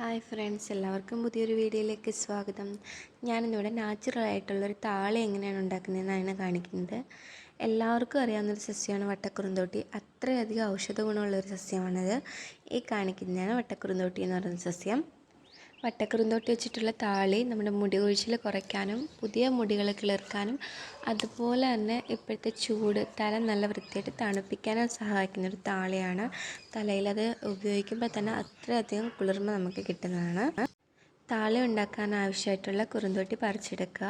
Hi friends എല്ലാവർക്കും പുതിയൊരു വീഡിയോയിലേക്ക് സ്വാഗതം. ഞാനിന്നിവിടെ നാച്ചുറൽ ആയിട്ടുള്ളൊരു താളി എങ്ങനെയാണ് ഉണ്ടാക്കുന്നതെന്നാണ് കാണിക്കുന്നത്. എല്ലാവർക്കും അറിയാവുന്നൊരു സസ്യമാണ് വട്ടക്കുറുന്തോട്ടി. അത്രയധികം ഔഷധ ഗുണമുള്ളൊരു സസ്യമാണത്. ഈ കാണിക്കുന്നതാണ് വട്ടക്കുറുന്തോട്ടി എന്ന് പറയുന്ന സസ്യം. വട്ടക്കുറുന്തോട്ടി വെച്ചിട്ടുള്ള താളി നമ്മുടെ മുടി കൊഴിച്ചിൽ കുറയ്ക്കാനും പുതിയ മുടികൾ കിളിർക്കാനും അതുപോലെ തന്നെ ഇപ്പോഴത്തെ ചൂട് തല നല്ല വൃത്തിയായിട്ട് തണുപ്പിക്കാനും സഹായിക്കുന്ന ഒരു താളിയാണ്. തലയിൽ അത് ഉപയോഗിക്കുമ്പോൾ തന്നെ അത്രയധികം കുളിർമ നമുക്ക് കിട്ടുന്നതാണ്. താളി ഉണ്ടാക്കാൻ ആവശ്യമായിട്ടുള്ള കുറുന്തോട്ടി പറിച്ചെടുക്കുക.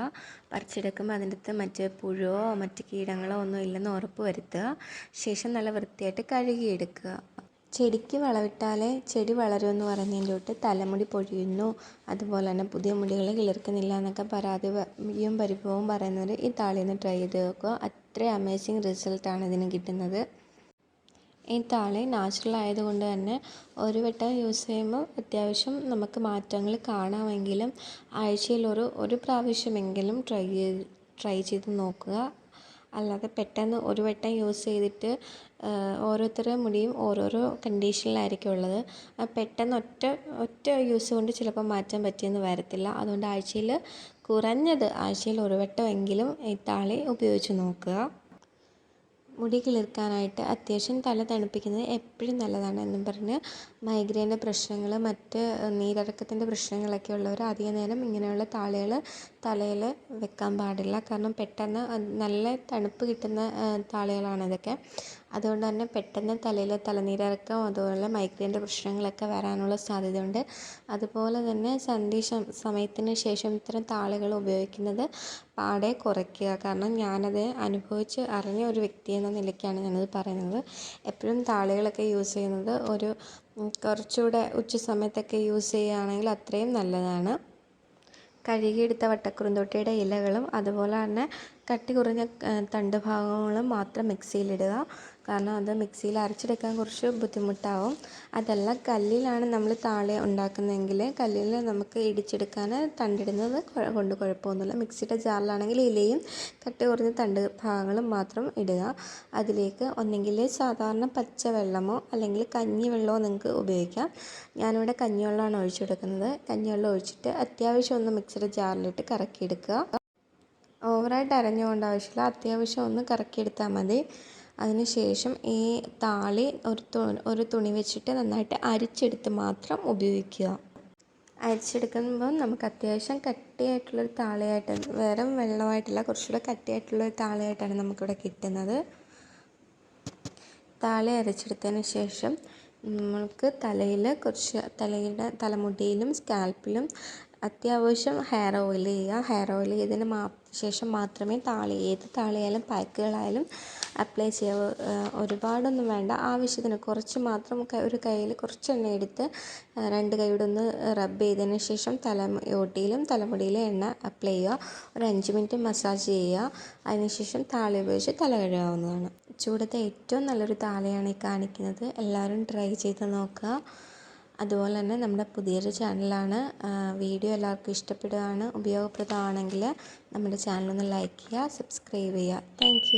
പറിച്ചെടുക്കുമ്പോൾ അതിന്റെ അകത്ത് മറ്റ് പുഴുവോ മറ്റ് കീടങ്ങളോ ഒന്നും ഇല്ലെന്ന് ഉറപ്പ് വരുത്തുക. ശേഷം നല്ല വൃത്തിയായിട്ട് കഴുകിയെടുക്കുക. ചെടിക്ക് വളമിട്ടാലേ ചെടി വളരുമെന്ന് പറഞ്ഞതിന്റെ തൊട്ട് തലമുടി പൊഴിയുന്നു. അതുപോലെ തന്നെ പുതിയ മുടികൾ കിളിർക്കുന്നില്ല എന്നൊക്കെ പരാതിയും പരിഭവവും പറയുന്നവർ ഈ താളിന്ന് ട്രൈ ചെയ്ത് നോക്കുക. അത്രയും അമേസിങ് റിസൾട്ടാണ് ഇതിന് കിട്ടുന്നത്. ഈ താളി നാച്ചുറൽ ആയതുകൊണ്ട് തന്നെ ഒരു വട്ടം യൂസ് ചെയ്യുമ്പോൾ അത്യാവശ്യം നമുക്ക് മാറ്റങ്ങൾ കാണാമെങ്കിലും ആഴ്ചയിൽ ഒരു ഒരു പ്രാവശ്യമെങ്കിലും ട്രൈ ചെയ്ത് ട്രൈ ചെയ്ത് നോക്കുക. അല്ലാതെ പെട്ടെന്ന് ഒരു വട്ടം യൂസ് ചെയ്തിട്ട് ഓരോരുത്തരുടെ മുടിയും ഓരോരോ കണ്ടീഷനിലായിരിക്കും ഉള്ളത്. പെട്ടെന്ന് ഒറ്റ ഒറ്റ യൂസ് കൊണ്ട് ചിലപ്പോൾ മാറ്റാൻ പറ്റിയെന്ന് വരത്തില്ല. അതുകൊണ്ട് ആഴ്ചയിൽ കുറഞ്ഞത് ആഴ്ചയിൽ ഒരു വട്ടമെങ്കിലും ഈ താളി ഉപയോഗിച്ച് നോക്കുക. മുടി കിളിർക്കാനായിട്ട് അത്യാവശ്യം തല തണുപ്പിക്കുന്നത് എപ്പോഴും നല്ലതാണ് എന്നും പറഞ്ഞ് മൈഗ്രൈന്റെ പ്രശ്നങ്ങൾ മറ്റ് നീരിറക്കത്തിന്റെ പ്രശ്നങ്ങളൊക്കെ ഉള്ളവർ അധിക നേരം ഇങ്ങനെയുള്ള താളികൾ തലയിൽ വെക്കാൻ പാടില്ല. കാരണം പെട്ടെന്ന് നല്ല തണുപ്പ് കിട്ടുന്ന താളികളാണ് ഇതൊക്കെ. അതുകൊണ്ട് തന്നെ പെട്ടെന്ന് തലയിൽ തലനീരിറക്കം അതുപോലെ മൈഗ്രൈന്റെ പ്രശ്നങ്ങളൊക്കെ വരാനുള്ള സാധ്യതയുണ്ട്. അതുപോലെ തന്നെ സന്ധി സമയത്തിന് ശേഷം ഇത്തരം താളികൾ ഉപയോഗിക്കുന്നത് പാടെ കുറയ്ക്കുക. കാരണം ഞാനത് അനുഭവിച്ച് അറിഞ്ഞ ഒരു വ്യക്തി എന്ന നിലയ്ക്കാണ് ഞാനത് പറയുന്നത്. എപ്പോഴും താളികളൊക്കെ യൂസ് ചെയ്യുന്നത് ഒരു കുറച്ചുകൂടെ ഉച്ച സമയത്തൊക്കെ യൂസ് ചെയ്യുകയാണെങ്കിൽ അത്രയും നല്ലതാണ്. കഴുകിയെടുത്ത വട്ടക്കുറുന്തോട്ടിയുടെ ഇലകളും അതുപോലെ തന്നെ കട്ടി കുറഞ്ഞ തണ്ട് ഭാഗങ്ങളും മാത്രം മിക്സിയിലിടുക. കാരണം അത് മിക്സിയിൽ അരച്ചെടുക്കാൻ കുറച്ച് ബുദ്ധിമുട്ടാവും. അതല്ല കല്ലിലാണ് നമ്മൾ താളി ഉണ്ടാക്കുന്നതെങ്കിൽ കല്ലിൽ നമുക്ക് ഇടിച്ചെടുക്കാൻ തണ്ടിടുന്നത് കൊണ്ട് കുഴപ്പമൊന്നുമില്ല. മിക്സിയുടെ ജാറിലാണെങ്കിൽ ഇലയും കട്ടി കുറഞ്ഞ തണ്ട് ഭാഗങ്ങളും മാത്രം ഇടുക. അതിലേക്ക് ഒന്നെങ്കിൽ സാധാരണ പച്ച വെള്ളമോ അല്ലെങ്കിൽ കഞ്ഞി വെള്ളമോ നിങ്ങൾക്ക് ഉപയോഗിക്കാം. ഞാനിവിടെ കഞ്ഞിവെള്ളമാണ് ഒഴിച്ചെടുക്കുന്നത്. കഞ്ഞിവെള്ളം ഒഴിച്ചിട്ട് അത്യാവശ്യം ഒന്ന് മിക്സിയുടെ ജാറിലിട്ട് കറക്കിയെടുക്കുക. ഓവറായിട്ട് അരഞ്ഞുകൊണ്ട് ആവശ്യമില്ല. അത്യാവശ്യം ഒന്ന് കറക്കിയെടുത്താൽ മതി. അതിനുശേഷം ഈ താളി ഒരു തു ഒരു തുണി വെച്ചിട്ട് നന്നായിട്ട് അരിച്ചെടുത്ത് മാത്രം ഉപയോഗിക്കുക. അരിച്ചെടുക്കുമ്പോൾ നമുക്ക് അത്യാവശ്യം കട്ടിയായിട്ടുള്ളൊരു താളിയായിട്ട് വേറെ വെള്ളമായിട്ടില്ല കുറച്ചുകൂടെ കട്ടിയായിട്ടുള്ളൊരു താളിയായിട്ടാണ് നമുക്കിവിടെ കിട്ടുന്നത്. താളി അരച്ചെടുത്തതിന് ശേഷം നമ്മൾക്ക് തലയിൽ കുറച്ച് തലയുടെ തലമുടിയിലും സ്കാൽപ്പിലും അത്യാവശ്യം ഹെയർ ഓയിൽ ചെയ്യുക. ഹെയർ ഓയിൽ ചെയ്തതിന് ശേഷം മാത്രമേ താളി ഏത് താളിയായാലും പാക്കുകളായാലും അപ്ലൈ ചെയ്യാവൂ. ഒരുപാടൊന്നും വേണ്ട. ആവശ്യത്തിന് കുറച്ച് മാത്രം ഒരു കയ്യിൽ കുറച്ച് എണ്ണ എടുത്ത് രണ്ട് കൈയുടെ ഒന്ന് റബ്ബ് ചെയ്തതിന് ശേഷം തലയോട്ടിയിലും തലമുടിയിലും എണ്ണ അപ്ലൈ ചെയ്യുക. ഒരു അഞ്ച് മിനിറ്റ് മസാജ് ചെയ്യുക. അതിനുശേഷം താളി ഉപയോഗിച്ച് തല കഴുകാവുന്നതാണ്. ചൂടത്തെ ഏറ്റവും നല്ലൊരു താളിയാണ് ഈ കാണിക്കുന്നത്. എല്ലാവരും ട്രൈ ചെയ്ത് നോക്കുക. അതുപോലെ തന്നെ നമ്മുടെ പുതിയൊരു ചാനലാണ് വീഡിയോ എല്ലാവർക്കും ഇഷ്ടപ്പെടുകയാണ് ഉപയോഗപ്രദമാണെങ്കിൽ നമ്മുടെ ചാനലൊന്ന് ലൈക്ക് ചെയ്യുക സബ്സ്ക്രൈബ് ചെയ്യുക. താങ്ക്